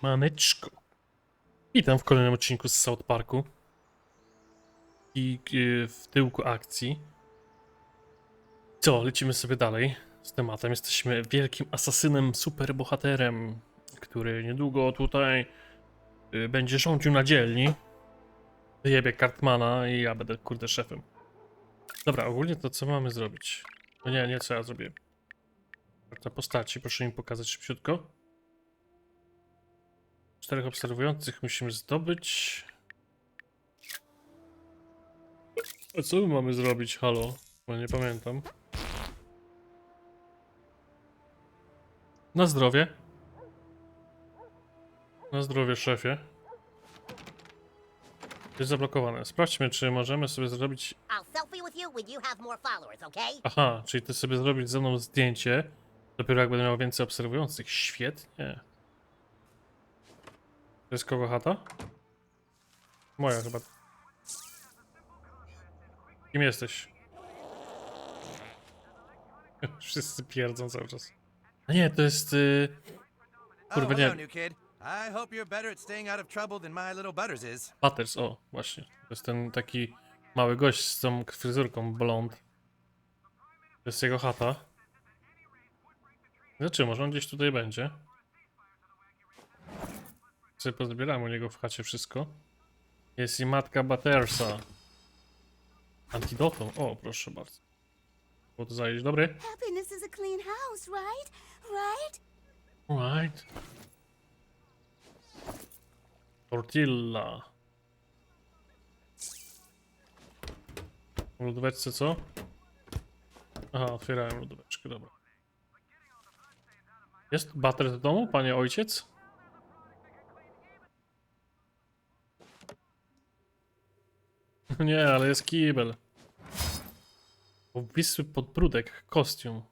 Siemaneczko. Witam w kolejnym odcinku z South Parku. I y, w tyłku akcji. Co, lecimy sobie dalej z tematem. Jesteśmy wielkim asasynem, superbohaterem, który niedługo tutaj y, będzie rządził na dzielni. Wyjebie Cartmana i ja będę kurde szefem. Dobra, ogólnie to co mamy zrobić? No nie, nie co ja zrobię. Karta postaci, proszę mi pokazać szybciutko. Czterech obserwujących musimy zdobyć. A co my mamy zrobić? Halo? Bo nie pamiętam. Na zdrowie. Na zdrowie, szefie. Jest zablokowane. Sprawdźmy, czy możemy sobie zrobić. Aha, czyli ty sobie zrobić ze mną zdjęcie. Dopiero jak będę miał więcej obserwujących. Świetnie. To jest kogo chata? Moja chyba. Kim jesteś? Wszyscy pierdzą cały czas. A nie, to jest. Y... Kurwa, nie. new kid. I hope you're better at staying out of trouble than my little Butters is. Butters, o, właśnie. To jest ten taki mały gość z tą fryzurką blond. To jest jego chata. Znaczy, może on gdzieś tutaj będzie. Sobie pozbieram u niego w chacie wszystko. Jest i matka Buttersa. Antidotum. O, proszę bardzo. Było to zajść. Dobry. Happiness is a clean house, right? Right? Right. Tortilla. W lodóweczce co? Aha, otwierałem lodóweczkę, dobra. Jest bater w domu, panie ojciec? Nie, ale jest kibel. Obwisły podbródek, kostium.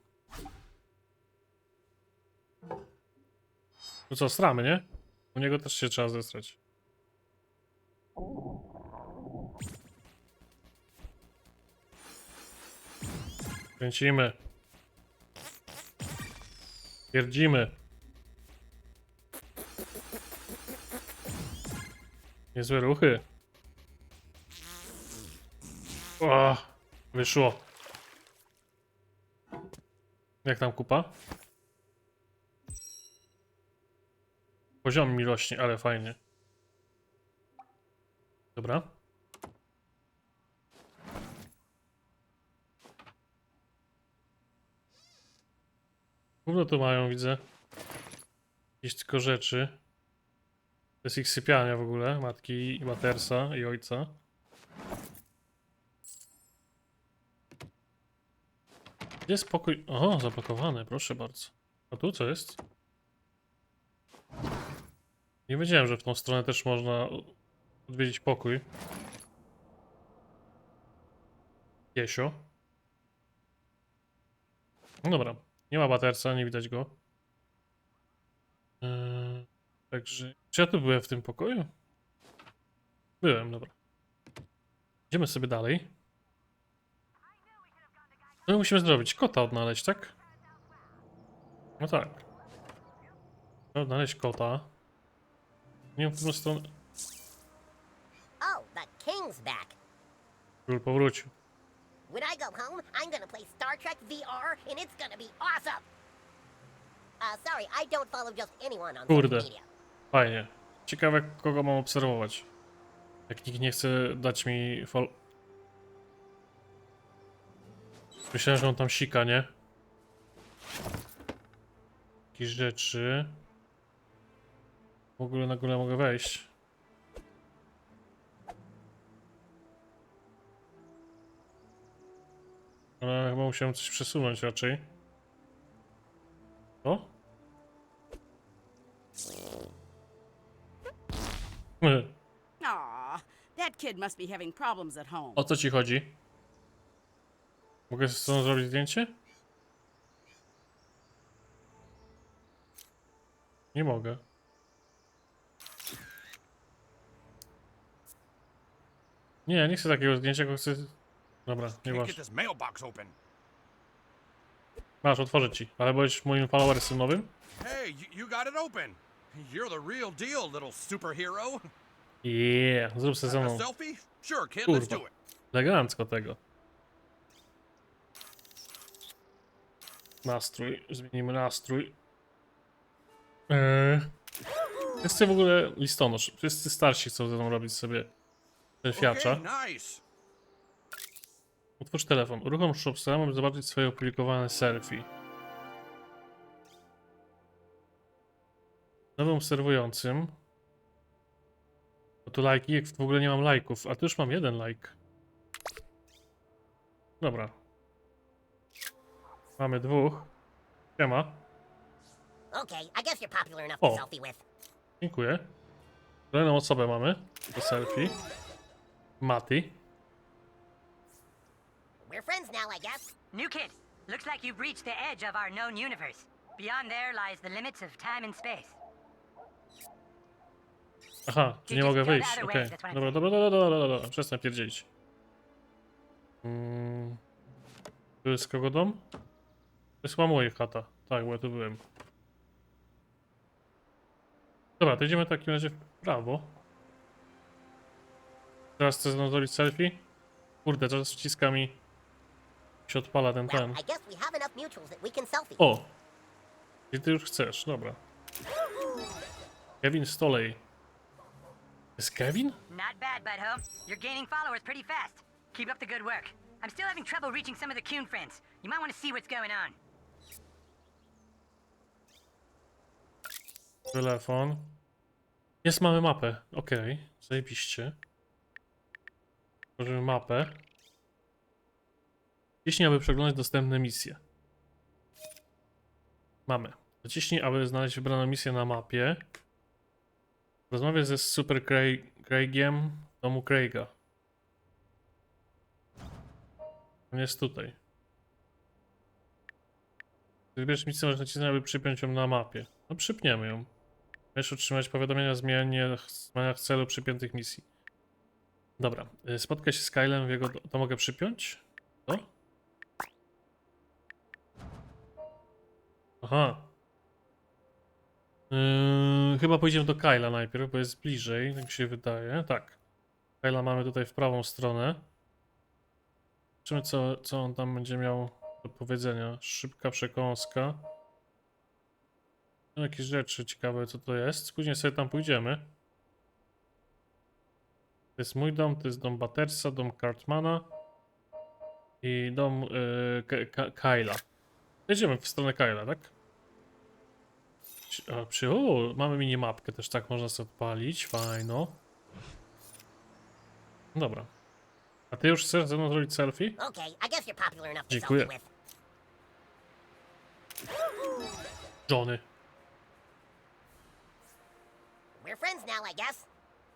No co, stramy, nie? U niego też się trzeba zestrać. Kręcimy. Pierdzimy. Niezłe ruchy. O, wyszło. Jak tam kupa? Poziom mi rośnie, ale fajnie. Dobra. Gówno tu mają, widzę. Jakieś tylko rzeczy. To jest ich sypialnia w ogóle, matki i matersa i ojca. Gdzie jest pokój? O, zablokowany, proszę bardzo. A tu co jest? Nie wiedziałem, że w tą stronę też można odwiedzić pokój. Jesio. No dobra. Nie ma baterca, nie widać go. Eee, także... Czy ja tu byłem w tym pokoju? Byłem, dobra. Idziemy sobie dalej. I musimy zrobić? Kota odnaleźć, tak? No tak. Odnaleźć kota. Nie wiem, w którą stronę... Oh, the king's back. Król powrócił. When I go home, I'm gonna play Star Trek VR, and it's gonna be awesome. Uh, sorry, I don't follow just anyone on Kurde. social media. Fajnie. Ciekawe, kogo mam obserwować. Jak nikt nie chce dać mi fol... Myślałem, że on tam sika, nie? Jakieś rzeczy. W ogóle na górę mogę wejść. Ale chyba musiałem coś przesunąć raczej. O? O co ci chodzi? Mogę z tą zrobić zdjęcie? Nie mogę. Nie, nie chcę takiego zdjęcia, tylko chcę... Dobra, nie masz. Masz, otworzę ci. Ale byłeś moim followersem nowym? Hey, you, you got it open. You're the real deal, little superhero. Yeah, zrób sobie ze mną Kurwa. elegancko tego. Nastrój, zmienimy nastrój. Eee. Wszyscy w ogóle listonosz. Wszyscy starsi chcą ze mną robić sobie nice. Otwórz telefon. Uruchom Shopsera, aby zobaczyć swoje opublikowane selfie. Nowym obserwującym. No tu lajki, jak w ogóle nie mam lajków, a tu już mam jeden lajk. Dobra. Mamy dwóch. Siema. Okay, I guess you're popular enough to selfie with. Dziękuję. Kolejną osobę mamy do selfie. Mati. We're friends now, I guess. New kid, looks like you've reached the edge of our known universe. Beyond there lies the limits of time and space. Aha, czy nie mogę wyjść. Okej. Dobra, dobra, dobra, dobra, dobra, dobra. Przestań pierdzielić. Mm. Tu jest kogo dom? To jest chyba moja chata. Tak, bo ja tu byłem. Dobra, to idziemy w takim razie w prawo. Teraz chcę znowu zrobić selfie. Kurde, teraz wciska mi się odpala ten ten. O! I ty już chcesz, dobra. Kevin Stoley. Jest Kevin? Not bad, butthole. You're gaining followers pretty fast. Keep up the good work. I'm still having trouble reaching some of the Coon friends. You might want to see what's going on. Telefon. Jest, mamy mapę. Okej, zajebiście. Tworzymy mapę. Wciśnij, aby przeglądać dostępne misje. Mamy. Naciśnij, aby znaleźć wybraną misję na mapie. Rozmawiaj ze Super Craig Craigiem w domu Craiga. On jest tutaj. Wybierz misję, możesz nacisnąć, aby przypiąć ją na mapie. No przypniemy ją. Możesz otrzymać powiadomienia o zmianie zmianach celu przypiętych misji. Dobra, y, spotkaj się z Kylem w jego... To mogę przypiąć? To? Aha. Yy, chyba pójdziemy do Kyla najpierw, bo jest bliżej, tak się wydaje. Tak. Kyla mamy tutaj w prawą stronę. Zobaczymy, co, co on tam będzie miał do powiedzenia. Szybka przekąska. No, jakieś rzeczy ciekawe, co to jest. Później sobie tam pójdziemy. To jest mój dom, to jest dom Battersa, dom Cartmana i dom yy, Kyla. Jedziemy w stronę Kyla, tak? A, przy, o, mamy minimapkę też, tak można sobie odpalić, fajno. Dobra. A ty już chcesz ze mną zrobić selfie? Okay, I guess you're popular enough to Dziękuję. selfie with. Johnny. Now, I guess.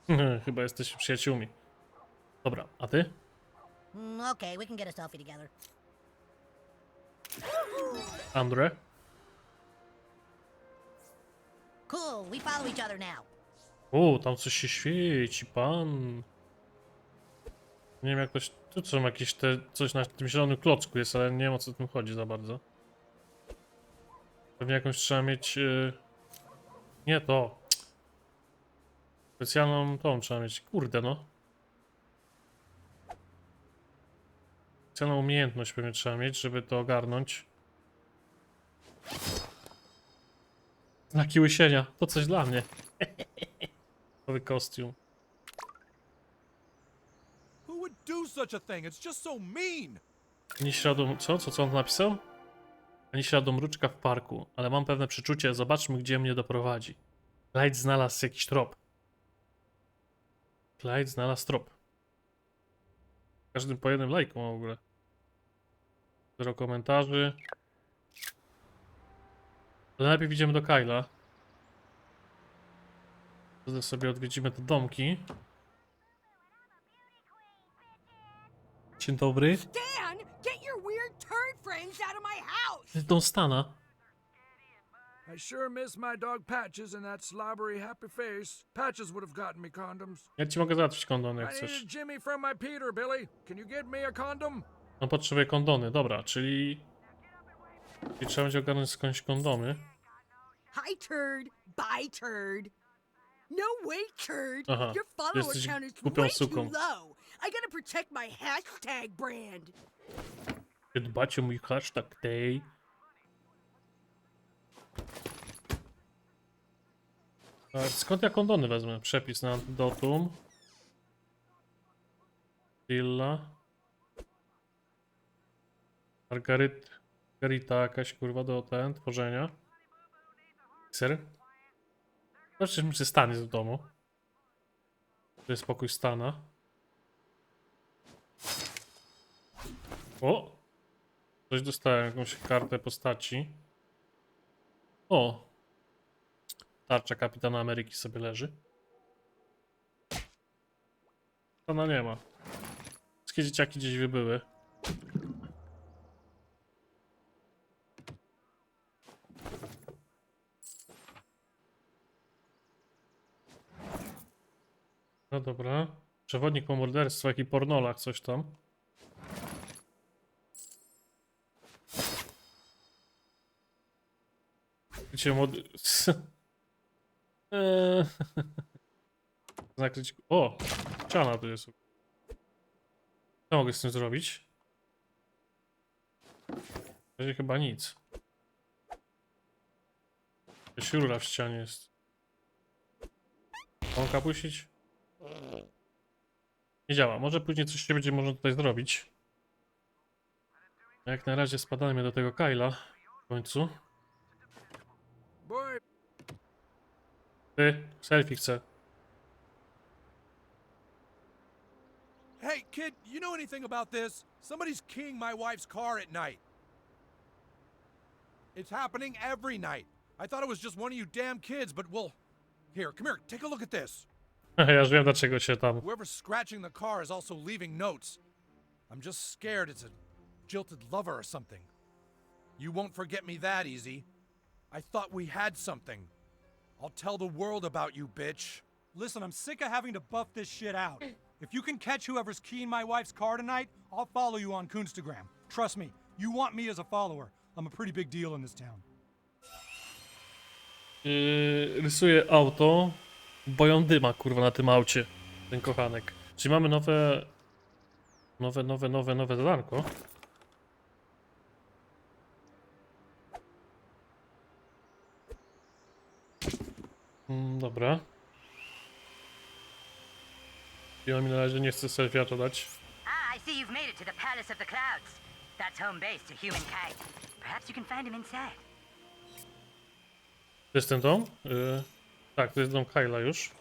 Chyba jesteśmy przyjaciółmi. Dobra, a ty? Mm, okay, we can get a selfie together. Andre? Cool, we follow each other now. O, tam coś się świeci, pan. Nie wiem jak ktoś. Tu są jakieś te. coś na tym zielonym klocku jest, ale nie wiem o co tym chodzi za bardzo. Pewnie jakąś trzeba mieć. Yy... Nie to. Specjalną tą trzeba mieć. Kurde no. Specjalną umiejętność pewnie trzeba mieć, żeby to ogarnąć. Znaki łysienia. To coś dla mnie. Nowy kostium. Who would do such a thing? It's just so mean. Ani śladu... Co? Co, co on napisał? Ani śladu mruczka w parku, ale mam pewne przeczucie, zobaczmy gdzie mnie doprowadzi. Clyde znalazł jakiś trop. Clyde znalazł trop. Każdym po jednym lajku mam w ogóle. Zero komentarzy. Ale najpierw idziemy do Kyla. Wtedy sobie odwiedzimy te domki. Dzień dobry. Dan, get your weird turd friends out of my house! Dom Stana. I sure miss my dog Patches and that slobbery happy face. Patches would have gotten me condoms. Ja ci mogę załatwić kondony jak I chcesz. needed Jimmy from my Peter, Billy. Can you get me a condom? On potrzebuje kondony, dobra, czyli... czyli trzeba będzie ogarnąć skądś kondomy. Hi, turd. Bye, turd. No way, turd. Aha, Your follower jesteś count is głupią way too suką. low. I gotta protect my hashtag brand. Dbacie o mój hashtag tej. Skąd ja kondony wezmę? Przepis na antidotum. Villa. Margaryt. Margarita jakaś kurwa do ten, tworzenia. Ser. Zobaczcie, czy stan jest w domu. To jest pokój stana. O! Coś dostałem, jakąś kartę postaci. O! Tarcza Kapitana Ameryki sobie leży. Ona nie ma. Wszystkie dzieciaki gdzieś wybyły. No dobra. Przewodnik po morderstwie, jaki pornolach, coś tam. Gdzie mod... Eee. Zakryć... O! Ściana tu jest. Co mogę z tym zrobić? W razie chyba nic. Jakaś w ścianie jest. Mam kapusić? Nie działa. Może później coś się będzie można tutaj zrobić. Jak na razie spadamy do tego Kyla. W końcu. Ty, selfie chcę. Hey, kid, you know anything about this? Somebody's keying my wife's car at night. It's happening every night. I thought it was just one of you damn kids, but well. Here, come here, take a look at this. Ja już wiem dlaczego się tam. Whoever's scratching the car is also leaving notes. I'm just scared it's a jilted lover or something. You won't forget me that easy. I thought we had something. I'll tell the world about you, bitch. Listen, I'm sick of having to buff this shit out. If you can catch whoever's keying my wife's car tonight, I'll follow you on Coonstagram. Trust me, you want me as a follower. I'm a pretty big deal in this town. Yy, rysuje auto. Boją dyma, kurwa, na tym aucie. Ten kochanek. Czyli mamy nowe... Nowe, nowe, nowe, nowe zadanko. Mm, dobra. Ja mi na razie nie chcę selfie'a dać. Ah, I see you've made it to the Palace of the Clouds. That's home base to Humankind. Perhaps you can find him inside. To jest ten dom? Yy, tak, to jest dom Kyla już.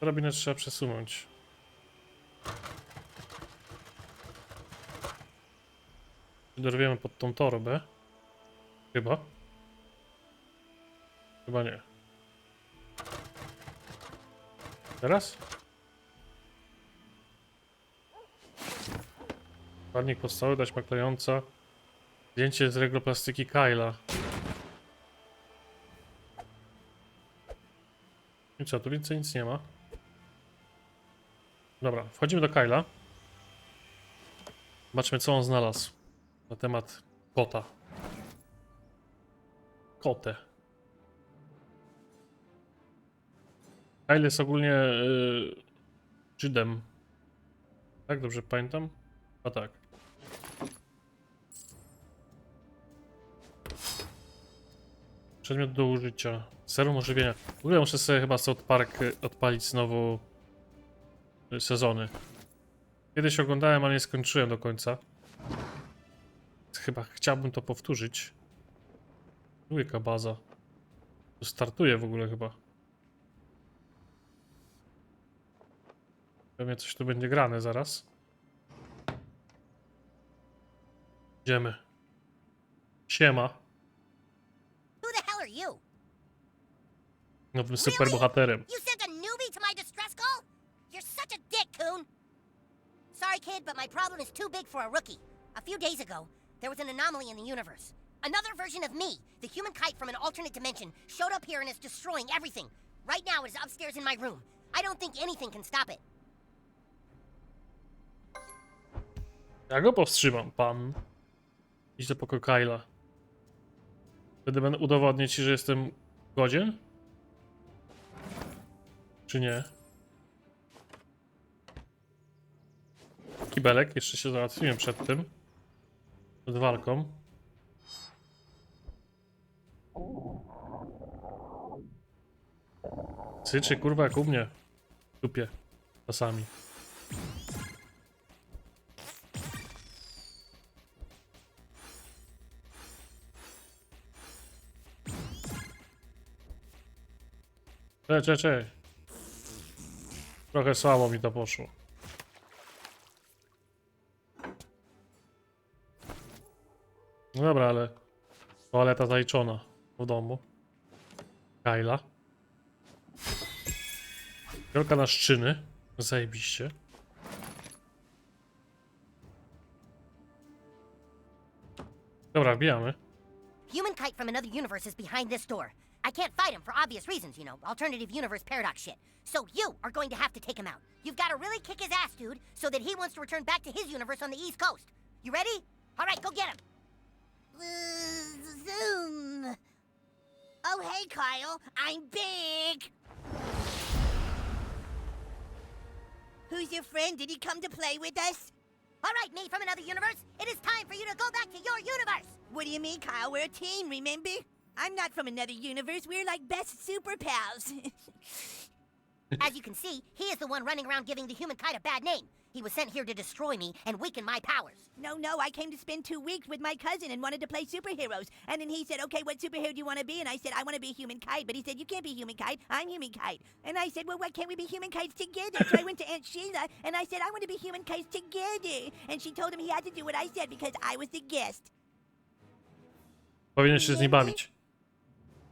Drabinę trzeba przesunąć. Dorwiemy pod tą torbę. Chyba. Chyba nie. Teraz? Ładnik podstawy, taśma klejąca. Zdjęcie z regloplastyki Kyla. I co, tu więcej nic nie ma. Dobra, wchodzimy do Kyla. Zobaczmy, co on znalazł na temat kota. Kotę. Kyle jest ogólnie yy, Żydem. Tak, dobrze pamiętam? A tak. Przedmiot do użycia. Serum ożywienia. W ogóle muszę sobie chyba South Park y, odpalić znowu y, sezony. Kiedyś oglądałem, ale nie skończyłem do końca. Chyba chciałbym to powtórzyć. Jaka baza. To startuje w ogóle chyba. Pewnie coś tu będzie grane zaraz. Idziemy. Siema. Nowym superbohaterem. You sent a newbie to my distress call? You're such a dick, Coon! Sorry, kid, but my problem is too big for a rookie. A few days ago, there was an anomaly in the universe. Another version of me, the human kite from an alternate dimension, showed up here and is destroying everything. Right now, it is upstairs in my room. I don't think anything can stop it. Ja go powstrzymam, pan. Idź do pokoju Kyla. Wtedy będę udowodnić ci, że jestem godzien? Czy nie? Kibelek, jeszcze się załatwiłem przed tym. Przed walką. Syczy kurwa jak u mnie. W dupie. Czasami. Cze, cze, cze. Trochę słabo mi to poszło. No dobra, ale toaleta zaliczona w domu. Kyla. Wielka na szczyny. Zajebiście. Dobra, wbijamy. Human kite from another universe is behind this door. I can't fight him for obvious reasons, you know, alternative universe paradox shit. So you are going to have to take him out. You've got to really kick his ass, dude, so that he wants to return back to his universe on the East Coast. You ready? All right, go get him. Zoom. Oh, hey, Kyle. I'm big. Who's your friend? Did he come to play with us? All right, me from another universe. It is time for you to go back to your universe. What do you mean, Kyle? We're a team, remember? I'm not from another universe. We're like best super pals. As you can see, he is the one running around giving the human kite a bad name. He was sent here to destroy me and weaken my powers. No, no, I came to spend two weeks with my cousin and wanted to play superheroes. And then he said, okay, what superhero do you want to be? And I said, I want to be human kite. But he said, you can't be human kite. I'm human kite. And I said, well, why can't we be human kites together? So I went to Aunt Sheila and I said, I want to be human kites together. And she told him he had to do what I said because I was the guest. Powinien się z nim bawić.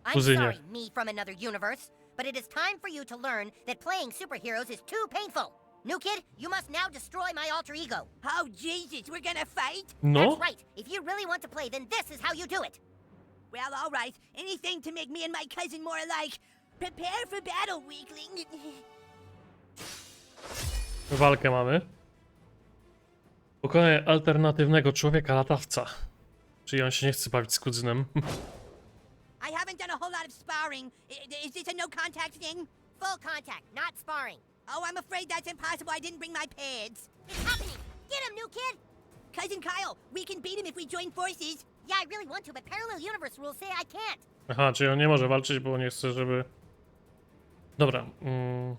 I'm Kuzynie. sorry, me from another universe, but it is time for you to learn that playing superheroes is too painful. New kid, you must now destroy my alter ego. Oh, Jesus, we're gonna fight? No. That's right. If you really want to play, then this is how you do it. Well, all right. Anything to make me and my cousin more alike. Prepare for battle, weakling. Walkę mamy. Pokonaj alternatywnego człowieka latawca. Czyli on się nie chce bawić z kuzynem. I haven't done a whole lot of sparring. Is this a no contact thing? Full contact, not sparring. Oh, I'm afraid that's impossible. I didn't bring my pads. It's happening. Get him, new kid. Cousin Kyle, we can beat him if we join forces. Yeah, I really want to, but parallel universe rules say I can't. Aha, czyli on nie może walczyć, bo nie chce, żeby... Dobra. Mm.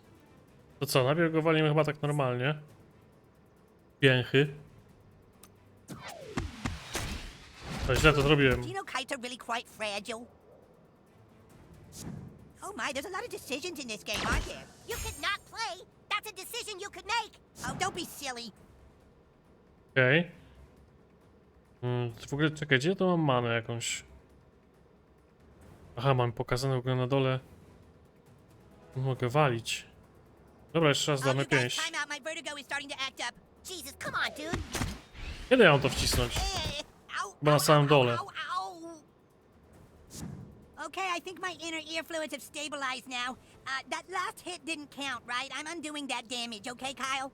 To co, najpierw go walimy chyba tak normalnie. Pięchy. To źle to zrobiłem. Do you know kites are really quite fragile? Oh my, there's a lot of decisions in this game, aren't there? You could not play. That's a decision you could make. Oh, don't be silly. Okej. Mm, w ogóle, czekaj, gdzie to mam manę jakąś? Aha, mam pokazane w ogóle na dole. Mogę walić. Dobra, jeszcze raz damy pięść. Kiedy ja mam to wcisnąć? Eh, Chyba na samym dole. Okay, I think my inner ear fluids have stabilized now. Uh, that last hit didn't count, right? I'm undoing that damage, okay, Kyle?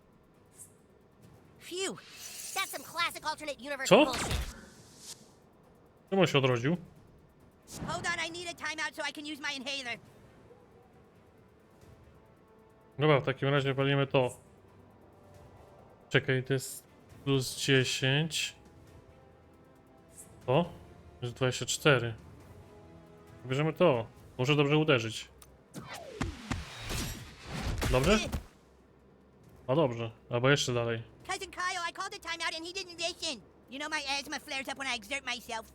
Phew. That's some classic alternate universe Co? bullshit. Czemu on się odrodził? Hold on, I need a timeout so I can use my inhaler. Dobra, w takim razie walimy to. Czekaj, to jest plus 10. To? Jest 24. Bierzemy to. Może dobrze uderzyć. Dobrze? No dobrze. Albo jeszcze dalej. You know my asthma flares up when I exert myself.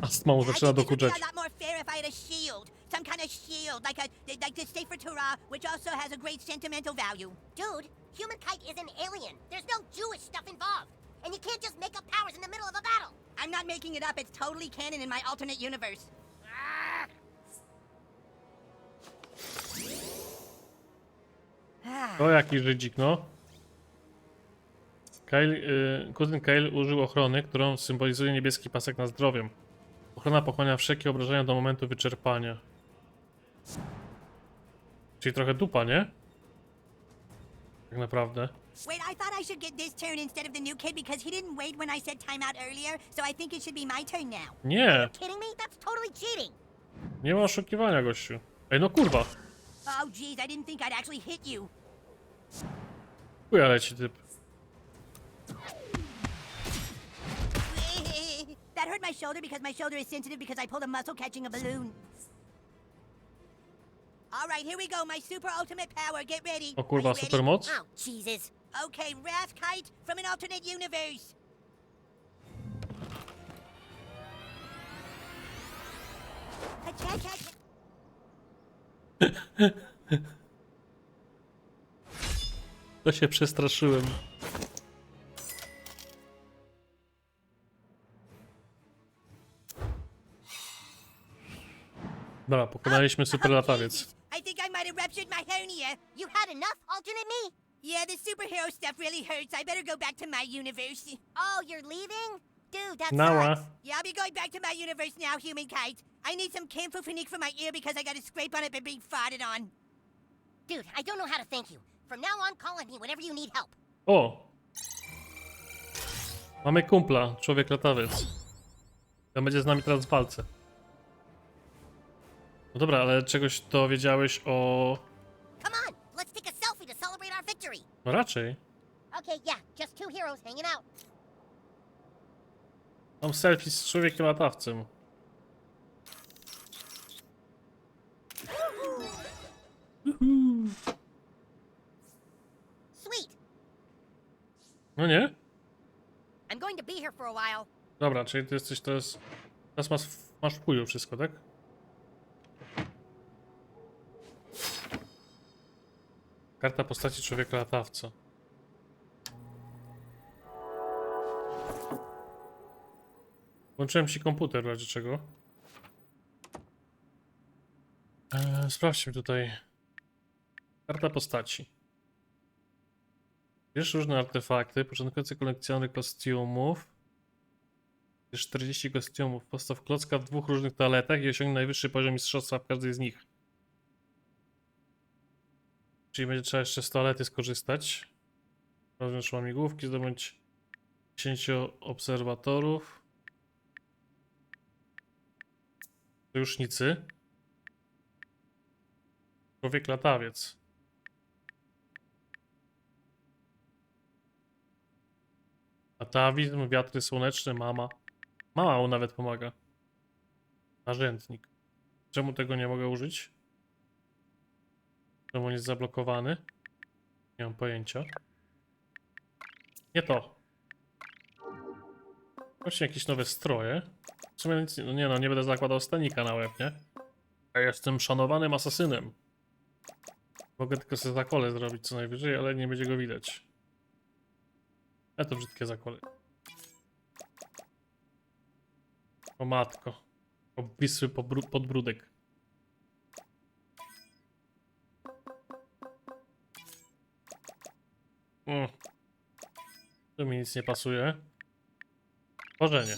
Astma mu I zaczyna think this would be dokuczać. a lot more fair if I had a shield. Some kind of shield, like a like the Safer Torah, which also has a great sentimental value. Dude, human kite is an alien. There's no Jewish stuff involved. And you can't just make up powers in the middle of a battle. I'm not making it up. It's totally canon in my alternate universe. O jaki Żydzik, no. Kyle, y, kuzyn Kyle użył ochrony, którą symbolizuje niebieski pasek nad zdrowiem. Ochrona pochłania wszelkie obrażenia do momentu wyczerpania. Czyli trochę dupa, nie? Tak naprawdę. Wait, I thought I should get this turn instead of the new kid because he didn't wait when I said timeout earlier, so I think it should be my turn now. Nie, Kidding me? That's totally cheating. nie ma oszukiwania, gościu. Ej, no kurwa. Oh, geez, I didn't think I'd actually hit you. Chuja leci typ. That hurt my shoulder because my shoulder is sensitive because I pulled a muscle catching a balloon. All right, here we go. My super ultimate power. Get ready. O kurwa, Are you ready? supermoc? Oh, Jesus. Okay, Wrath Kite from an alternate universe. To się przestraszyłem. Dobra, pokonaliśmy super latawiec. Jesus. I think I might have ruptured my hernia. You had enough, alternate me? Yeah, the superhero stuff really hurts. I better go back to my universe. Oh, you're leaving? Dude, that Nała. sucks. Yeah, I'll be going back to my universe now, human kite. I need some camphorphenique for my ear because I got a scrape on it by being farted on. Dude, I don't know how to thank you. From now on, call on me whenever you need help. O! Mamy kumpla, człowiek latawiec. Ten będzie z nami teraz w walce. No dobra, ale czegoś dowiedziałeś o... Come on, let's take a selfie to celebrate our victory. No raczej. Okay, yeah, just two heroes hanging out. Mam selfie z człowiekiem latawcem. Sweet. No nie? I'm going to be here for a while. Dobra, czyli ty jesteś teraz... Teraz masz, masz w chuju wszystko, tak? Karta postaci człowieka latawca. Włączyłem ci komputer razie czego. Eee, sprawdźmy tutaj. Karta postaci. Bierz różne artefakty, początkujący kolekcjoner kostiumów. Bierz 40 kostiumów. Postaw klocka w dwóch różnych toaletach i osiągnij najwyższy poziom mistrzostwa w każdej z nich. Czyli będzie trzeba jeszcze z toalety skorzystać. Rozwiąż łamigłówki, zdobądź 10 obserwatorów. Sojusznicy. Człowiek latawiec. Atawizm, wiatry słoneczne, mama. Mama mu nawet pomaga. Narzędnik. Czemu tego nie mogę użyć? Czemu on jest zablokowany? Nie mam pojęcia. Nie to. Właśnie jakieś nowe stroje. W sumie nic, no nie no, nie będę zakładał stanika na łeb, nie? Ja jestem szanowanym asasynem. Mogę tylko sobie zakole zrobić co najwyżej, ale nie będzie go widać. A to brzydkie zakole. O matko. Obwisły podbródek. Mm. Tu mi nic nie pasuje. Tworzenie.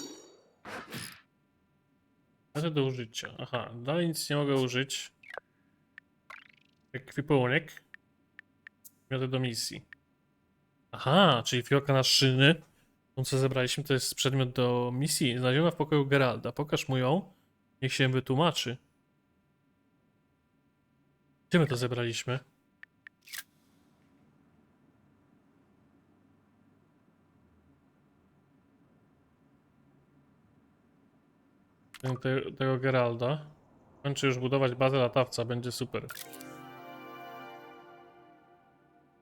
Ale do użycia. Aha, dalej nic nie mogę użyć. Ekwipunek. Mioty do misji. Aha, czyli fiolka na szyny. To co zebraliśmy to jest przedmiot do misji. Znaleziona w pokoju Geralda. Pokaż mu ją. Niech się wytłumaczy. Gdzie my to zebraliśmy? Te, tego Geralda. Kończy już budować bazę latawca, będzie super.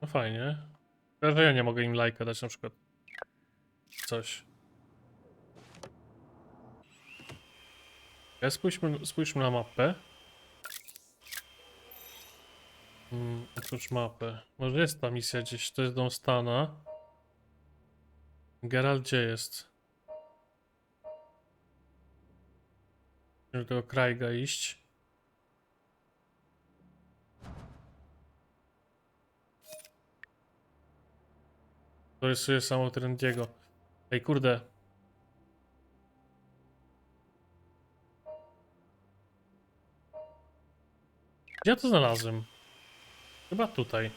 No fajnie. Że ja nie mogę im lajka dać na przykład. Coś. Ja spójrzmy, spójrzmy na mapę. Hmm, otwórz mapę. Może jest ta misja gdzieś. To jest dom Stana. Geralt gdzie jest? do tego Krajga iść. Dorysuję samo Trendiego. Ej kurde. Gdzie ja to znalazłem? Chyba tutaj.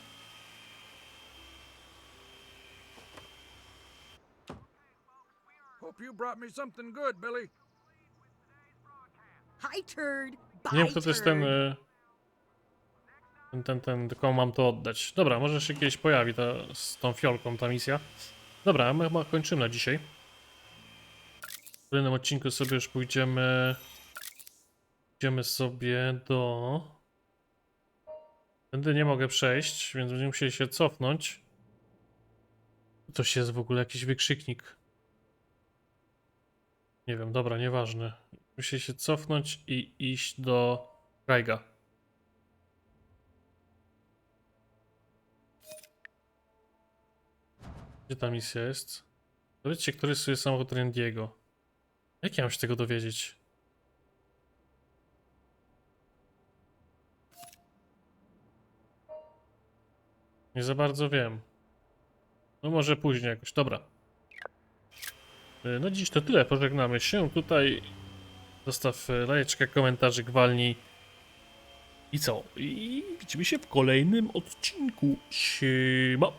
Hope you brought me something good, Billy. Nie wiem, kto to jest ten, e, ten, ten, ten, komu mam to oddać. Dobra, może się kiedyś pojawi ta, z tą fiolką ta misja. Dobra, my chyba kończymy na dzisiaj. W kolejnym odcinku sobie już pójdziemy... Idziemy sobie do... Tędy nie mogę przejść, więc będziemy musieli się cofnąć. To jest w ogóle jakiś wykrzyknik. Nie wiem, dobra, nieważne. Muszę się cofnąć i iść do Rajga. Gdzie ta misja jest? Dowiedzcie, który jest samochód Randiego. Jak ja mam się tego dowiedzieć? Nie za bardzo wiem. No może później jakoś. Dobra. Y, No dziś to tyle. Pożegnamy się tutaj. Zostaw e, lajeczkę, komentarzyk, walnij. I co? I widzimy się w kolejnym odcinku. Siema.